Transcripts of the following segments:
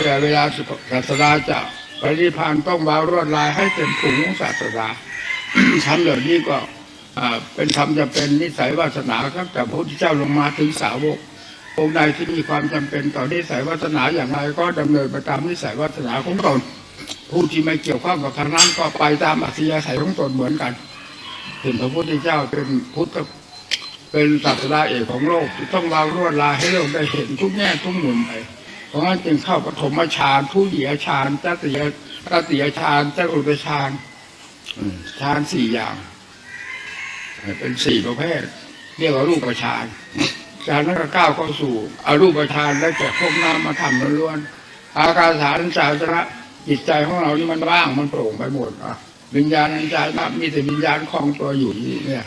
แต่เวลาศาสดาจะปริพานต้องวางรวดลายให้เต็มภูมิของศาสดาทำเหล่านี้ก็เป็นธรรมจะเป็นนิสัยวาสนาครับแต่พระพุทธเจ้าลงมาถึงสาวกองค์ใดที่มีความจำเป็นต่อนิสัยวาสนาอย่างไรก็ดำเนินไปตามนิสัยวาสนาของตนผู้ที่ไม่เกี่ยวข้องกับทางนั้นก็ไปตามอัธยาศัยของตนเหมือนกันถึงพระพุทธเจ้าเป็นพุทธเป็นศาสดาเอกของโลก ต้องวางรวดลายให้โลกได้เห็นทุกแง่ทุกมุมไป เพราะงั้นจึงเข้าปฐมฌานทุติยฌานตติยตติยฌานจตุตฌานฌานสี่อย่าง เป็นสี่ประเภท เรียกว่ารูปฌานจากนั้นก็ก้าวเข้าสู่อรูปฌานและแก่พวกน้ำมาทำล้วนอาการฐานสาธาระจิตใจของเรานี่มันว่างมันโปร่งไปหมดอะวิญญาณในใจนะมีแต่วิญญาณคลองตัวอยู่นี่เนี่ย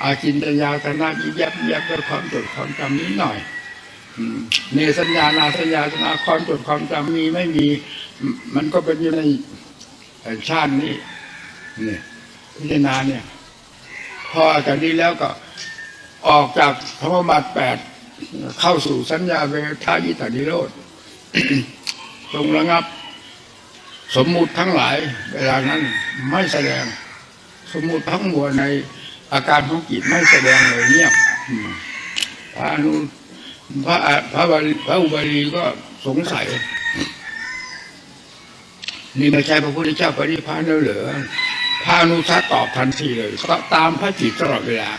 อาจินตยาธนายิบยับยับด้วยความจดความจำนิดหน่อย เนสัญญานาสัญญาสนาความจดความจำมีไม่มี มันก็เป็นอยู่ในชาตินี้นี่พิจารณาเนี่ย พอจากนี้แล้วก็ออกจากธรรมบัตรแปดเข้าสู่สัญญาเวทายิตานิโรธทรงระงับ สมมุติทั้งหลาย เวลานั้นไม่แสดง สมมุติทั้งมวลในอาการของจิตไม่แสดงเลยเงียบพระอนุ พระอะพระบาลีพระอุบาลีก็สงสัย นี่ไม่ใช่พระพุทธเจ้าปริพานแล้วเหรอพระนุทัตตอบทันทีเลยก็ตามพระจิตตลอดเวลา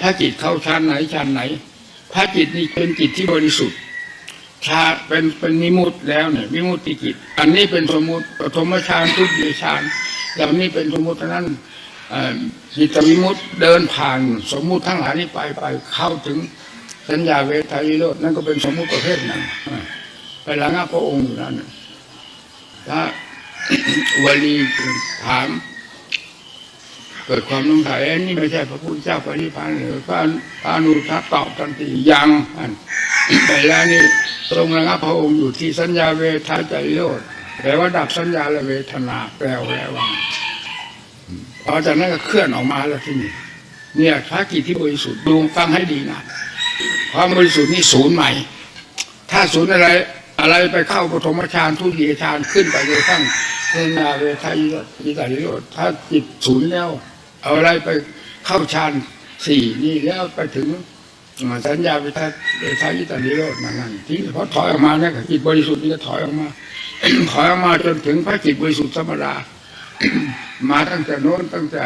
พระจิตเข้าชั้นไหนชั้นไหน พระจิตนี่เป็นจิตที่บริสุทธิ์ชาเป็นเป็นนิมุตแล้วเนี่ยวิมุตติจิต อันนี้เป็นสมมุติปฐมฌานทุติยฌานอย่างนี้เป็นสมมุติเท่านั้นอ่อจิตวิมุตติเดินผ่านสมมุติทั้งหลายนี้ไปไปเข้าถึง สัญญาเวทายโรดนั่นก็เป็นสมมุติประเภทหนั้นไประงับพระองค์อยู่นั่นน่ะพระวลีถามเกิดความสงสัยเอ้ยนี่ไม่ใช่พระพุทธเจ้าปริพันธ์หรือพระพระอนุทัตตอบทันทียังอันแต่แล้วนี่ทรงระงับพระองค์อยู่ที่สัญญาเวทายใจโรดแปลว่าดับสัญญาและเวทนาแปลว่าแล้วว่าพอจากนั้นก็เคลื่อนออกมาแล้วที่นี่เนี่ยพระกิจที่บริสุทธิ์ดูฟังให้ดีนะ ความบริสุทธิ์นี่ศูนย์ใหม่ ถ้าศูนย์อะไร อะไรไปเข้าปฐมฌานทุติยฌานขึ้นไปจนกระทั่งเนนาเวทายยิตาลิโรธถ้าจิตศูนย์แล้ว เอาอะไรไปเข้าฌานสี่นี่แล้วไปถึงสัญญาเวทายเวทายิตาลิโรธนั่นนั่นที่พอถอยออกมาเนี่ยจิตบริสุทธิ์นี่ก็ถอยออกมา ถอยออกมาจนถึงพระจิตบริสุทธิ์ธรรมดามาตั้งแต่โน้นตั้งแต่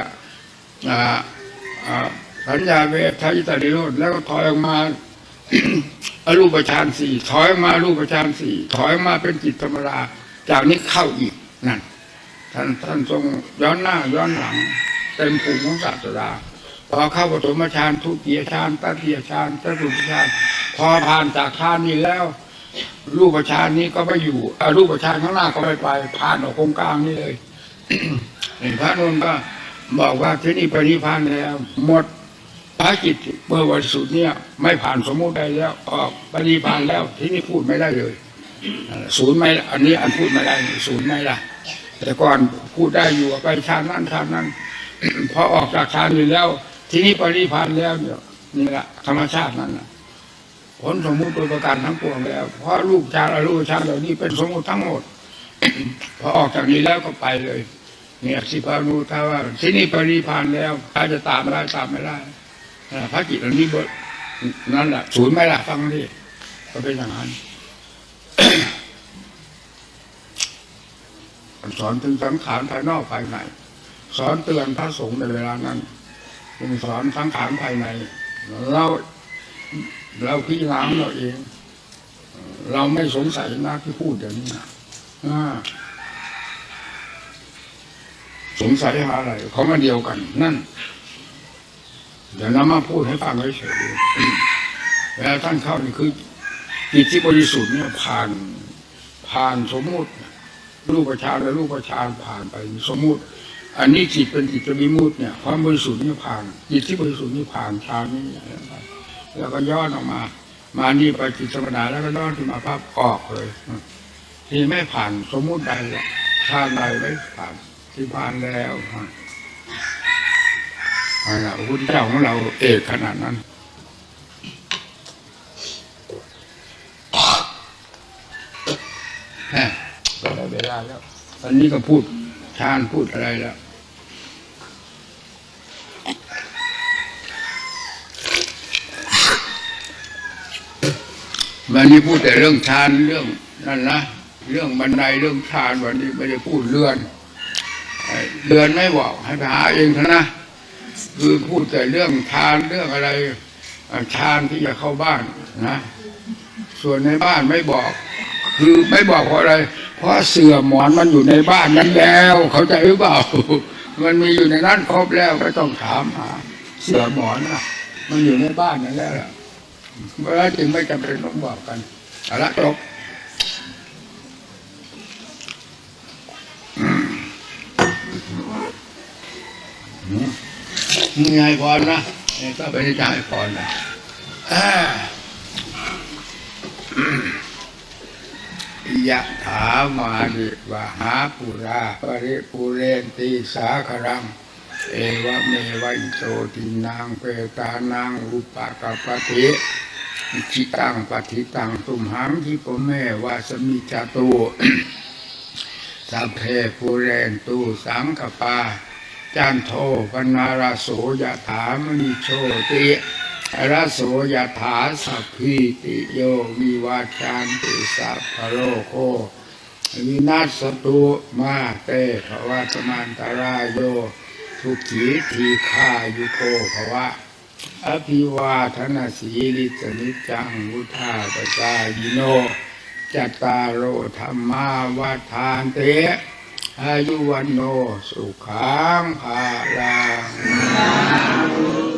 สัญญาเวทายตานิโรธแล้วก็ถอยออกมา รูปฌานสี่ถอยมาอรูปฌานสี่ถอยมาเป็นจิตธรรมดาจากนี้เข้าอีกนั่นท่านท่านทรงย้อนหน้าย้อนหลัง เต็มภูมิของศาสดาพอเข้าปฐมฌานทุติยฌานตติยฌานจตุตฌานพอผ่านจากฌานนี้แล้ว รูปฌานนี้ก็ไม่อยู่อรูปฌานข้างหน้าก็ไม่ไปผ่านออกโครงกลางนี่เลยเห็นพระนนท์ก็บอกว่าที่นี่ปรินิพพานแล้วหมด ภารกิจเมื่อวันสุดเนี่ยไม่ผ่านสมมุติได้แล้วออกปรินิพานแล้วที่นี่พูดไม่ได้เลยศูนย์ไม่อันนี้อันพูดไม่ได้ศูนย์ไม่ละแต่ก่อนพูดได้อยู่ไปชานนั้นชานนั้นพอออกจากชานนี้แล้ว ที่นี่ปรินิพานแล้วเนี่ยนี่แหละธรรมชาตินั่นนะผลสมมุติโดยประการทั้งปวงแล้ว เพราะรูปฌานอรูปฌานเหล่านี้เป็นสมมุติทั้งหมด พอออกจากนี้แล้วก็ไปเลย เนี่ยสิพานุถ้าว่าที่นี่ปริพานแล้วถ้าจะตามไม่ได้ตามไม่ได้ พระจิตอันนี้นั่นแหละศูนย์ไม่ละฟังดิก็เป็นอย่างนั้นสอนถึงสังขารภายนอกภายในสอนเตือนพระสงฆ์ในเวลานั้นจึงสอนสังขารภายใน เราเราพิจารณาเราเอง เราไม่สงสัยนะที่พูดอย่างนี้นะสงสัยหาอะไรเขามาเดียวกัน นั่น เดี๋ยวนำมาพูดให้ฟังเฉยๆเวลาท่านเข้านี่คือจิตที่บริสุทธิ์เนี่ยผ่านผ่านสมมุติรูปฌานและรูปฌานผ่านไปสมมุติ อันนี้จิตเป็นจิตวิมุติเนี่ยความบริสุทธิ์นี่ผ่าน จิตที่บริสุทธิ์นี่ผ่านฌานนี้แล้วก็ย้อนออกมา มานี่ไปจิตธรรมดาแล้วก็ย้อนขึ้นมาภาพออกเลยที่ไม่ผ่านสมมุติใดฌานใดไม่ผ่านที่ผ่านแล้ว อันนั้นพระพุทธเจ้าของเราเอกขนาดนั้นแล้วอันนี้ก็พูดชาญพูดอะไรแล้ววันนี้พูดแต่เรื่องฌานเรื่องนั่นนะเรื่องบันไดเรื่องฌานวันนี้ไม่ได้พูดเรือนไอ้เรือนไม่บอกให้ไปหาเองเถอะนะ คือพูดแต่เรื่องฌานเรื่องอะไรอ่านที่จะเข้าบ้านนะส่วนในบ้านไม่บอก คือไม่บอกเพราะอะไร เพราะเสื่อหมอนมันอยู่ในบ้านนั้นแล้ว เขาใจหรือเปล่า มันมีอยู่ในนั้นครบแล้วก็ต้องถามหาเสื่อหมอนนะมันอยู่ในบ้านนั้นแล้วเพราะจึงไม่จำเป็นต้องบอกกันเอาละจบนี่ ไงพรนะนี่ก็ไปที่จะให้พรนะยะถามาดิวหาปุราปริปุเรนติสาครัง เอวะเมวัยโตตินางเปตานางอุปกปปติจิตังปฏิตังตุมหังทิปเมวาสมิจตุสัพเพปุเรนตุสังกปา จันโทปนาราโสยถามณิโชติราโสยถาสัพพิติโยวิวาจานติสัพพะโลโควินาศตุมาเตภวัตมันตรายโยทุกขีทีขายุโกภวะ อภิวาทนาสีลิสนิจังวุธาปจายโนจัตตารโอธรรมาวาทานเต อายุวันโนสุขังภาลัง